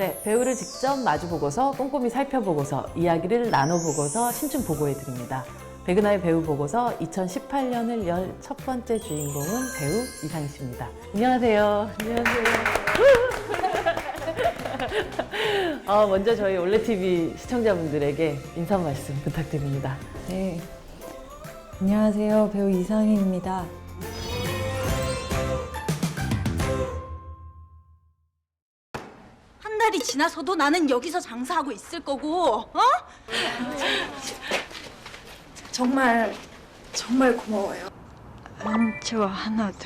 네, 배우를 직접 마주보고서 꼼꼼히 살펴보고서 이야기를 나눠보고서 신춘 보고해드립니다. 백은하의 배우 보고서 2018년을 열 첫 번째 주인공은 배우 이상희 씨입니다. 안녕하세요. 안녕하세요. 어, 먼저 저희 올레TV 시청자분들에게 인사 말씀 부탁드립니다. 네. 안녕하세요. 배우 이상희입니다. 지나서도 나는 여기서 장사하고 있을 거고, 어? 정말 정말 고마워요. 안 좋아 하나도.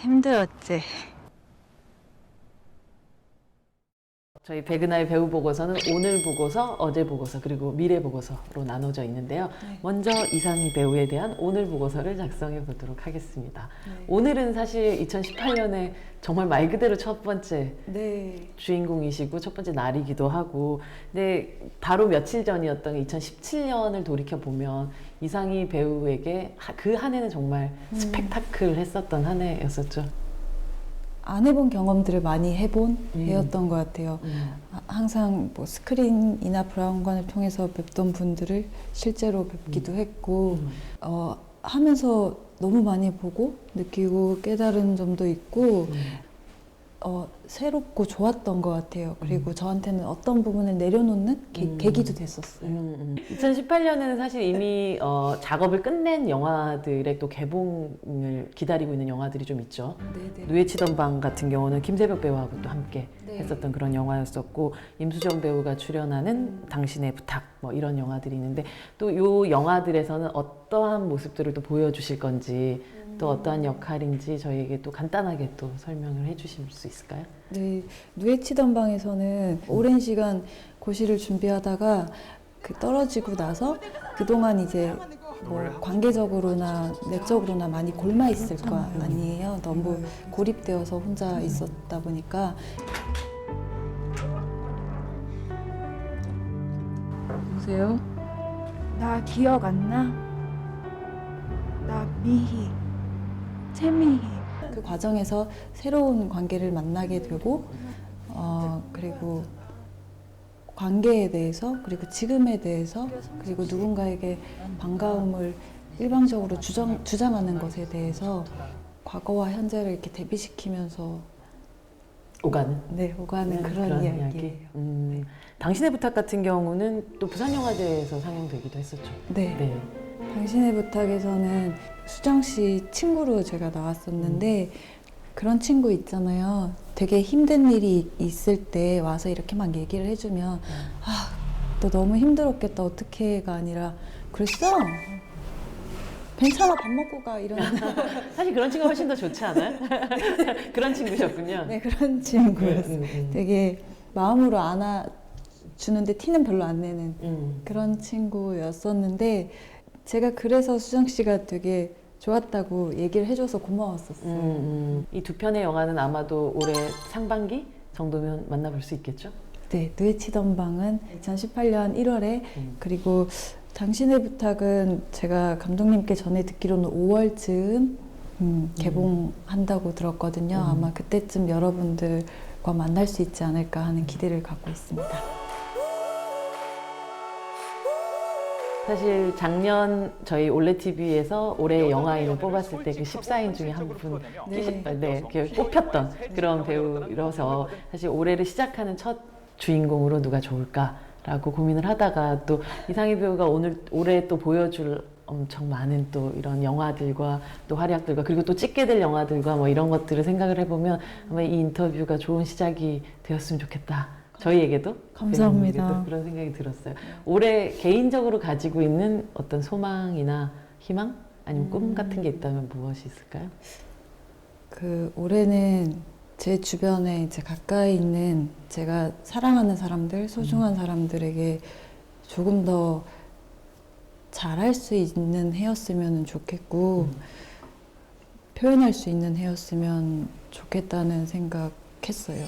힘들었지. 저희 백은하의 배우 보고서는 오늘 보고서, 어제 보고서, 그리고 미래 보고서로 나눠져 있는데요. 먼저 이상희 배우에 대한 오늘 보고서를 작성해 보도록 하겠습니다. 오늘은 사실 2018년에 정말 말 그대로 첫 번째 네. 주인공이시고 첫 번째 날이기도 하고 근데 바로 며칠 전이었던 2017년을 돌이켜 보면 이상희 배우에게 그 한 해는 정말 스펙타클 했었던 한 해였었죠. 안 해본 경험들을 많이 해본 음. 해였던 것 같아요. 아, 항상 뭐 스크린이나 브라운관을 통해서 뵙던 분들을 실제로 뵙기도 했고, 음. 어, 하면서 너무 많이 보고 느끼고 깨달은 점도 있고, 음. 어, 새롭고 좋았던 것 같아요. 그리고 저한테는 어떤 부분을 내려놓는 계, 음. 계기도 됐었어요. 음, 음. 2018년에는 사실 이미 어, 작업을 끝낸 영화들의 또 개봉을 기다리고 있는 영화들이 좀 있죠. 네네. 누에 치던 방 같은 경우는 김세벽 배우하고 또 함께 네. 했었던 그런 영화였었고 임수정 배우가 출연하는 당신의 부탁 뭐 이런 영화들이 있는데 또요 영화들에서는 어떠한 모습들을 또 보여주실 건지 또 어떠한 역할인지 저희에게 또 간단하게 또 설명을 해주실 수 있을까요? 네, 누에 치던 방에서는 오랜 시간 고시를 준비하다가 그 떨어지고 나서 그동안 이제 뭐 관계적으로나 내적으로나 많이 골마 있을 거 아니에요. 너무 고립되어서 혼자 있었다 보니까 여보세요? 나 기억 안 나? 나 미희, 채미희. 그 과정에서 새로운 관계를 만나게 되고 어 그리고 관계에 대해서 그리고 지금에 대해서 그리고 누군가에게 반가움을 일방적으로 주장, 주장하는 것에 대해서 과거와 현재를 이렇게 대비시키면서 오가는 네 오가는 그런, 이야기예요. 음, 당신의 부탁 같은 경우는 또 부산 영화제에서 상영되기도 했었죠. 네. 네. 당신의 부탁에서는 수정 씨 친구로 제가 나왔었는데 그런 친구 있잖아요. 되게 힘든 일이 있을 때 와서 이렇게 막 얘기를 해주면 아, 너 너무 힘들었겠다. 어떻게가 아니라 그랬어? 괜찮아. 밥 먹고 가. 이런 사실 그런 친구가 훨씬 더 좋지 않아요? 그런 친구셨군요. 네, 그런 친구였어요. 음, 음, 되게 마음으로 안아주는데 티는 별로 안 내는 음. 그런 친구였었는데 제가 그래서 수정 씨가 되게 좋았다고 얘기를 해줘서 고마웠었어요. 음, 이두 편의 영화는 아마도 올해 상반기 정도면 만나볼 수 있겠죠? 네, 누에 치던 방은 2018년 1월에 음. 그리고 당신의 부탁은 제가 감독님께 전에 듣기로는 5월쯤 음, 개봉한다고 들었거든요. 음. 아마 그때쯤 여러분들과 만날 수 있지 않을까 하는 기대를 갖고 있습니다. 사실 작년 저희 올레 TV에서 올해 영화인을 뽑았을 때 그 14인 중에 한 분, 네. 네, 이렇게 뽑혔던 그런 배우라서 사실 올해를 시작하는 첫 주인공으로 누가 좋을까라고 고민을 하다가 또 이상희 배우가 오늘 올해 또 보여줄 엄청 많은 또 이런 영화들과 또 활약들과 그리고 또 찍게 될 영화들과 뭐 이런 것들을 생각을 해보면 아마 이 인터뷰가 좋은 시작이 되었으면 좋겠다. 저희에게도 감사합니다. 배우에게도 그런 생각이 들었어요. 올해 개인적으로 가지고 있는 어떤 소망이나 희망 아니면 꿈 같은 게 있다면 무엇이 있을까요? 그 올해는 제 주변에 이제 가까이 있는 제가 사랑하는 사람들, 소중한 사람들에게 조금 더 잘할 수 있는 해였으면 좋겠고 표현할 수 있는 해였으면 좋겠다는 생각했어요.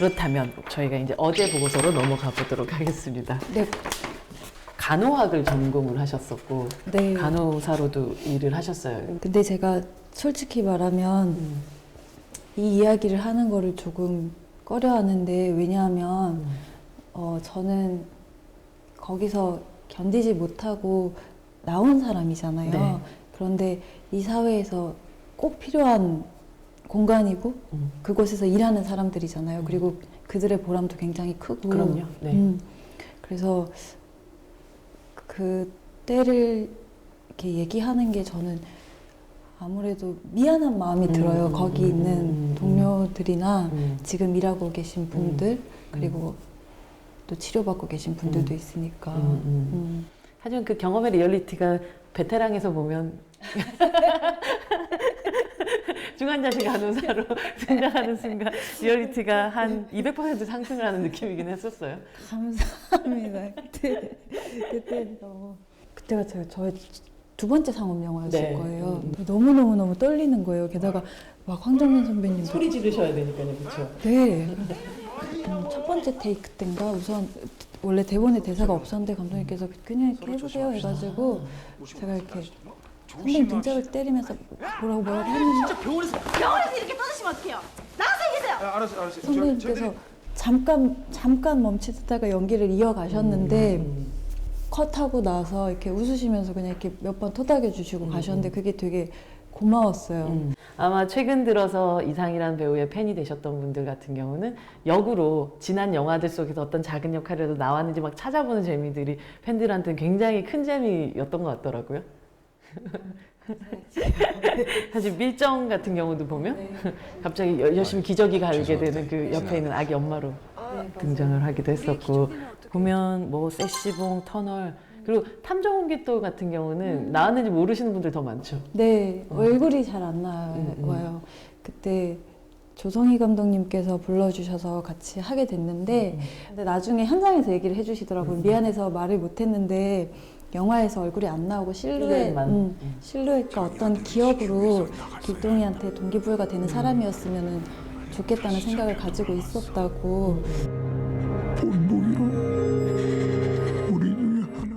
그렇다면 저희가 이제 어제 보고서로 넘어가 보도록 하겠습니다. 네, 간호학을 전공을 하셨었고 네. 간호사로도 일을 하셨어요. 근데 제가 솔직히 말하면 음. 이 이야기를 하는 거를 조금 꺼려하는데 왜냐하면 음. 어, 저는 거기서 견디지 못하고 나온 사람이잖아요. 네. 그런데 이 사회에서 꼭 필요한 공간이고 음. 그곳에서 일하는 사람들이잖아요. 음. 그리고 그들의 보람도 굉장히 크고. 그럼요. 네. 음, 그래서 그 때를 이렇게 얘기하는 게 저는 아무래도 미안한 마음이 음, 들어요. 음, 거기 음, 있는 음, 음. 동료들이나 음. 지금 일하고 계신 분들 그리고 또 치료받고 계신 분들도 음. 있으니까. 음, 음. 음. 하지만 그 경험의 리얼리티가 베테랑에서 보면 중환자실 간호사로 등장하는 순간 리얼리티가 한 200% 상승을 하는 느낌이긴 했었어요. 감사합니다. 그때 그때 너무 그때가 제가 저의 두 번째 상업 영화였을 네. 거예요. 음. 너무 너무 너무 떨리는 거예요. 게다가 막 황정민 선배님 소리 지르셔야 되니까요, 그렇죠? 네. 음, 첫 번째 테이크 때인가 우선 원래 대본에 대사가 없었는데 감독님께서 그냥 이렇게 해보세요 해가지고 제가 이렇게 선배님 등짝을 때리면서 뭐라고 뭐라고 했는데 병원에서 이렇게 떠드시면 어떡해요? 나가서 얘기해세요. 아, 알았어, 알았어. 선배님께서 잠깐 잠깐 멈추다가 연기를 이어가셨는데 음. 컷하고 나서 이렇게 웃으시면서 그냥 이렇게 몇 번 토닥여 주시고 가셨는데 그게 되게 고마웠어요. 음. 아마 최근 들어서 이상이라는 배우의 팬이 되셨던 분들 같은 경우는 역으로 지난 영화들 속에서 어떤 작은 역할이라도 나왔는지 막 찾아보는 재미들이 팬들한테는 굉장히 큰 재미였던 것 같더라고요. 사실 밀정 같은 경우도 보면 갑자기 여- 열심히 기저귀가 알게 되는 그 옆에 있는 아기 엄마로 등장을 하기도 했었고 보면 뭐 세시봉 터널 그리고 탐정홍기또 같은 경우는 나왔는지 모르시는 분들 더 많죠. 네, 어. 얼굴이 잘 안 나와요. 음, 음. 그때 조성희 감독님께서 불러주셔서 같이 하게 됐는데, 음. 근데 나중에 현장에서 얘기를 해주시더라고요. 미안해서 말을 못했는데, 영화에서 얼굴이 안 나오고 실루엣, 실루엣만. 음, 음. 실루엣과 어떤 기억으로 길동이한테 동기부여가 되는 사람이었으면 좋겠다는 생각을 가지고 있었다고.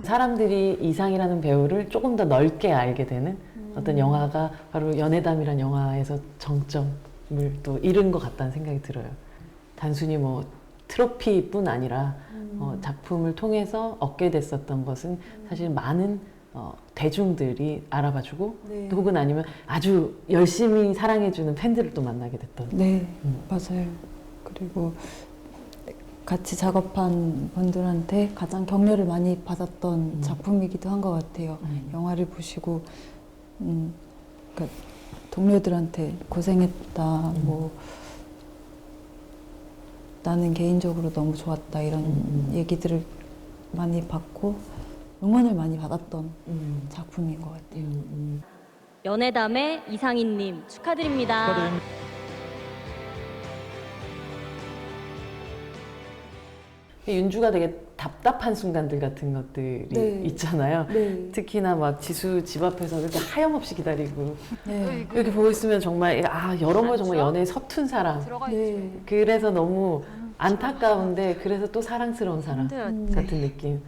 사람들이 이상이라는 배우를 조금 더 넓게 알게 되는 어떤 영화가 바로 연애담이란 영화에서 정점을 또 이룬 것 같다는 생각이 들어요. 단순히 뭐 트로피뿐 아니라 어, 작품을 통해서 얻게 됐었던 것은 사실 많은 어, 대중들이 알아봐주고 네. 또 혹은 아니면 아주 열심히 사랑해주는 팬들을 또 만나게 됐던. 네, 음. 맞아요. 그리고 같이 작업한 분들한테 가장 격려를 많이 받았던 음. 작품이기도 한 것 같아요. 음. 영화를 보시고, 음, 그러니까 동료들한테 고생했다, 음. 뭐, 나는 개인적으로 너무 좋았다, 이런 음. 얘기들을 많이 받고, 응원을 많이 받았던 음, 작품인 것 같아요. 음, 음. 연애담의 이상희님 축하드립니다. 윤주가 되게 답답한 순간들 같은 것들이 네. 있잖아요. 네. 특히나 막 지수 집 앞에서 이렇게 하염없이 기다리고 네. 이렇게 보고 있으면 정말 아 여러모로 정말 연애에 서툰 사람 네. 그래서 너무 안타까운데 그래서 또 사랑스러운 사람 음. 같은 느낌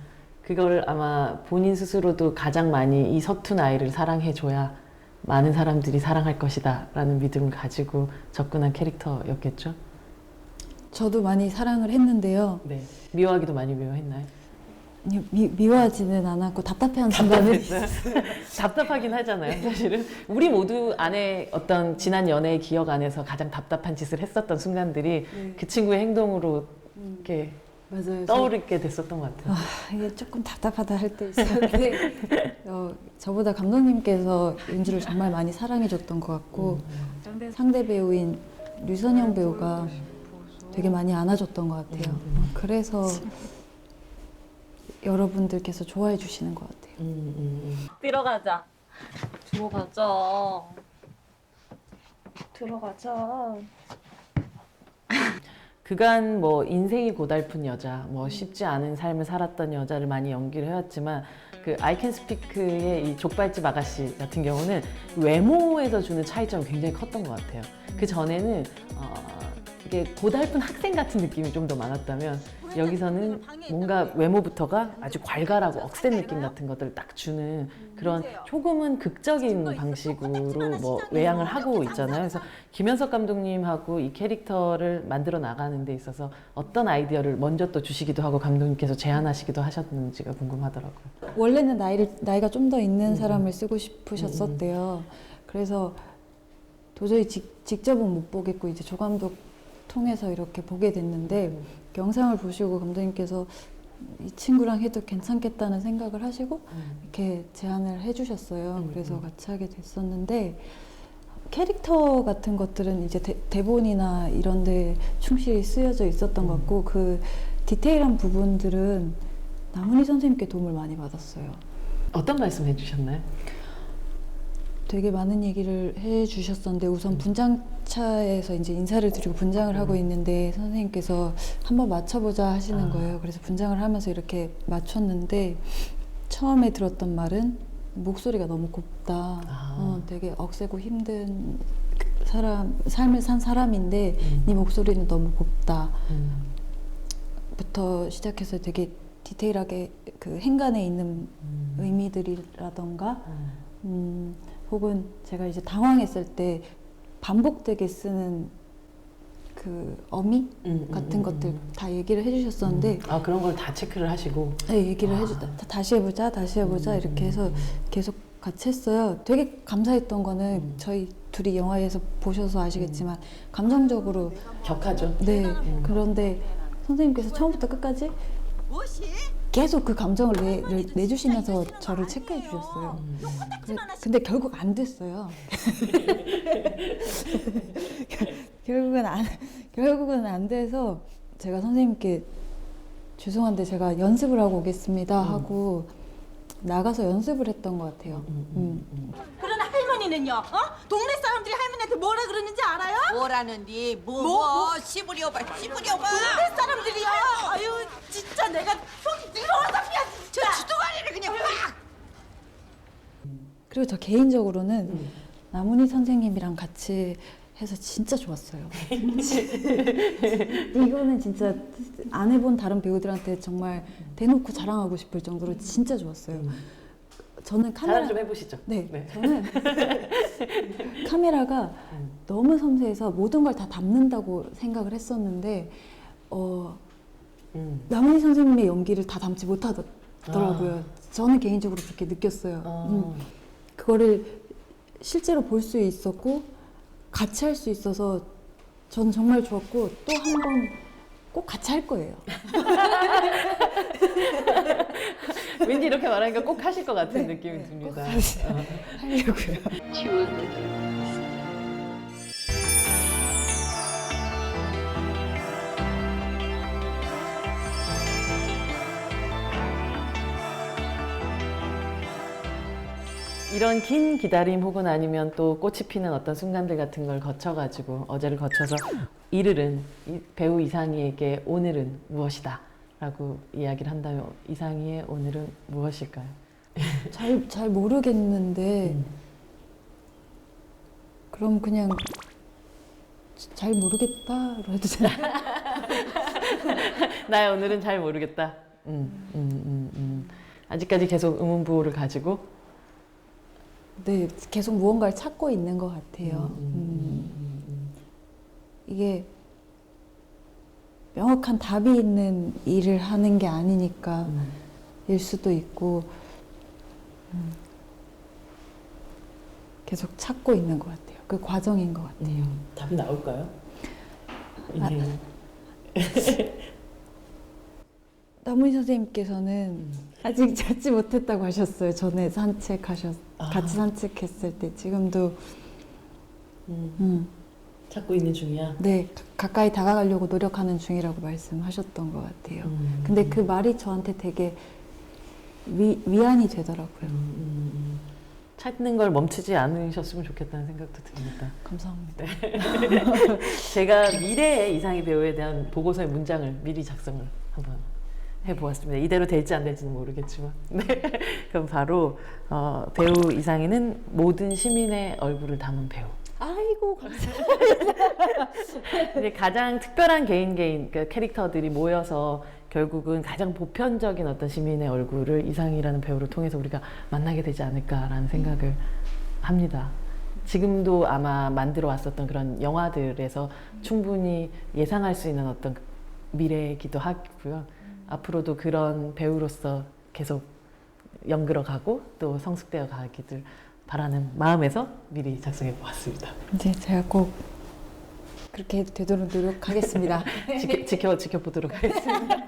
그걸 아마 본인 스스로도 가장 많이 이 서툰 아이를 사랑해줘야 많은 사람들이 사랑할 것이다 라는 믿음을 가지고 접근한 캐릭터였겠죠 저도 많이 사랑을 했는데요. 네 미워하기도 많이 미워했나요? 아니, 미, 미워하지는 않았고 답답해하는 순간은 답답하긴 하잖아요, 사실은. 우리 모두 안에 어떤 지난 연애의 기억 안에서 가장 답답한 짓을 했었던 순간들이 그 친구의 행동으로 이렇게 맞아요. 떠오르게 됐었던 것 같아요. 아, 이게 조금 답답하다 할 때 있었는데 어, 저보다 감독님께서 윤주를 정말 많이 사랑해줬던 것 같고 상대 배우인 류선영 배우가 되게 많이 안아줬던 것 같아요. 그래서 여러분들께서 좋아해 주시는 것 같아요. 음, 음, 음. 들어가자. 들어가자. 들어가자. 그간 뭐 인생이 고달픈 여자, 뭐 쉽지 않은 삶을 살았던 여자를 많이 연기를 해왔지만 그 아이캔 스피크의 이 족발집 아가씨 같은 경우는 외모에서 주는 차이점이 굉장히 컸던 것 같아요. 그 전에는 어, 이게 고달픈 학생 같은 느낌이 좀 더 많았다면 여기서는 뭔가 외모부터가 아주 괄괄하고 억센 느낌 같은 것들을 딱 주는 그런 조금은 극적인 방식으로 뭐 외양을 하고 있잖아요. 그래서 김현석 감독님하고 이 캐릭터를 만들어 나가는 데 있어서 어떤 아이디어를 먼저 또 주시기도 하고 감독님께서 제안하시기도 하셨는지가 궁금하더라고요. 원래는 나이를 나이가 좀 더 있는 사람을 쓰고 싶으셨었대요. 그래서 도저히 직, 직접은 못 보겠고 이제 조 감독 통해서 이렇게 보게 됐는데 영상을 보시고 감독님께서 이 친구랑 해도 괜찮겠다는 생각을 하시고 이렇게 제안을 해주셨어요. 음, 그래서 음. 같이 하게 됐었는데 캐릭터 같은 것들은 이제 대, 본이나 이런데 충실히 쓰여져 있었던 것 음. 같고 그 디테일한 부분들은 남은희 선생님께 도움을 많이 받았어요. 어떤 말씀 해주셨나요? 되게 많은 얘기를 해 주셨었는데 우선 음. 분장차에서 이제 인사를 드리고 분장을 하고 있는데 선생님께서 한번 맞춰보자 하시는 아. 거예요. 그래서 분장을 하면서 이렇게 맞췄는데 처음에 들었던 말은 목소리가 너무 곱다. 아. 어, 되게 억세고 힘든 사람 삶을 산 사람인데 음. 네 목소리는 너무 곱다. 음. 부터 시작해서 되게 디테일하게 그 행간에 있는 음. 의미들이라던가 음. 음, 혹은 제가 이제 당황했을 때 반복되게 쓰는 그 어미 음, 같은 음, 것들 음, 다 얘기를 해주셨었는데 음. 아 그런 걸 다 체크를 하시고 네, 얘기를 아. 해주다 다시 해보자 다시 해보자 음, 이렇게 음, 해서 음. 계속 같이 했어요. 되게 감사했던 거는 음. 저희 둘이 영화에서 보셔서 아시겠지만 감정적으로 격하죠. 네 음. 그런데 선생님께서 처음부터 끝까지 무엇이? 계속 그 감정을 내, 내, 내주시면서 저를 체크해 주셨어요. 음. 그래- 근데 결국 안 됐어요. 결국은 안 결국은 안 돼서 제가 선생님께 죄송한데 제가 연습을 하고 오겠습니다 하고 나가서 연습을 했던 것 같아요. 음, 음. 음, 음. 그러나 할머니는요? 어? 동네 사람들이 할머니한테 뭐라 그러는지 알아요? 뭐라는디 뭐, 뭐, 뭐, 뭐? 씹으려봐 씹으려봐 동네 사람들이요. 아유 진짜 내가 속이 들어와서 피야 저 진짜. 주둥아리를 그냥 확 그리고 저 개인적으로는 음. 남은희 선생님이랑 같이 해서 진짜 좋았어요. 이거는 진짜 안 해본 다른 배우들한테 정말 대놓고 자랑하고 싶을 정도로 진짜 좋았어요. 저는 카메라 좀 해보시죠. 네, 네. 저는 카메라가 음. 너무 섬세해서 모든 걸 다 담는다고 생각을 했었는데 어, 음. 남은희 선생님의 연기를 다 담지 못하더라고요. 저는 개인적으로 그렇게 느꼈어요. 아. 음. 그거를 실제로 볼 수 있었고 같이 할 수 있어서 전 정말 좋았고 또 한 번 꼭 같이 할 거예요. 왠지 이렇게 말하니까 꼭 하실 것 같은 네, 느낌이 네, 듭니다. 꼭 같이 어. 하려고요. 이런 긴 기다림 혹은 아니면 또 꽃이 피는 어떤 순간들 같은 걸 거쳐가지고 어제를 거쳐서 이르른 이 배우 이상희에게 오늘은 무엇이다 라고 이야기를 한다면 이상희의 오늘은 무엇일까요? 잘, 잘 모르겠는데 음. 그럼 그냥 잘 모르겠다로 해도 되나요? 나의 오늘은 잘 모르겠다. 음, 음, 음, 음. 아직까지 계속 의문부호를 가지고 네, 계속 무언가를 찾고 있는 것 같아요. 음, 음, 음, 이게 명확한 답이 있는 일을 하는 게 아니니까 음. 일 수도 있고 음, 계속 찾고 있는 것 같아요. 그 과정인 것 같아요. 음, 답이 나올까요? 아. 남은희 선생님께서는 아직 찾지 못했다고 하셨어요. 전에 산책하셨 아. 같이 산책했을 때 지금도 음, 음, 찾고 있는 중이야. 네 가- 가까이 다가가려고 노력하는 중이라고 말씀하셨던 것 같아요. 음, 근데 음, 그 말이 저한테 되게 위, 위안이 되더라고요. 음, 음, 음. 찾는 걸 멈추지 않으셨으면 좋겠다는 생각도 듭니다. 감사합니다. 제가 미래의 이상희 배우에 대한 보고서의 문장을 미리 작성을 한번 해보았습니다. 이대로 될지 안 될지는 모르겠지만. 네. 그럼 바로 어, 배우 이상희는 모든 시민의 얼굴을 담은 배우. 아이고 감사합니다. 근데 가장 특별한 개인 개인 그 캐릭터들이 모여서 결국은 가장 보편적인 어떤 시민의 얼굴을 이상이라는 배우를 통해서 우리가 만나게 되지 않을까라는 생각을 합니다. 지금도 아마 만들어 왔었던 그런 영화들에서 충분히 예상할 수 있는 어떤 미래이기도 하고요. 앞으로도 그런 배우로서 계속 연그러 가고 또 성숙되어 가기를 바라는 마음에서 미리 작성해 보았습니다. 이제 제가 꼭 그렇게 되도록 노력하겠습니다. 지켜, 지켜, 지켜보도록 하겠습니다.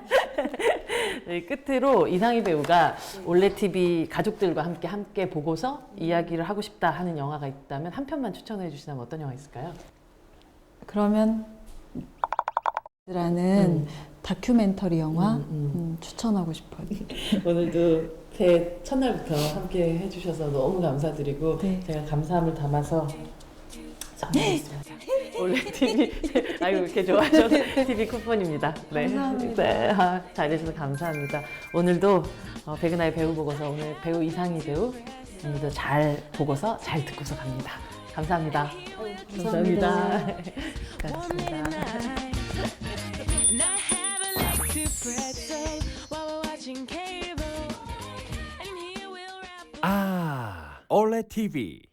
네, 끝으로 이상희 배우가 올레 TV 가족들과 함께 함께 보고서 이야기를 하고 싶다 하는 영화가 있다면 한 편만 추천해 주시다면 어떤 영화 있을까요? 그러면 라는 음. 다큐멘터리 영화 음, 음. 음, 추천하고 싶어요. 오늘도 새 첫날부터 함께 해주셔서 너무 감사드리고 네. 제가 감사함을 담아서 선물했습니다. 올레 TV 아이고 이렇게 좋아하셔서 TV 쿠폰입니다. 네, 감사합니다. 네, 아, 잘 해주셔서 감사합니다. 오늘도 어, 백은하의 배우 보고서 오늘 배우 이상희 배우 오늘도 잘 보고서 잘 듣고서 갑니다. 감사합니다. 감사합니다. 감사합니다. pretzel while we're watching cable. And here we'll wrap. Ah, OLED TV.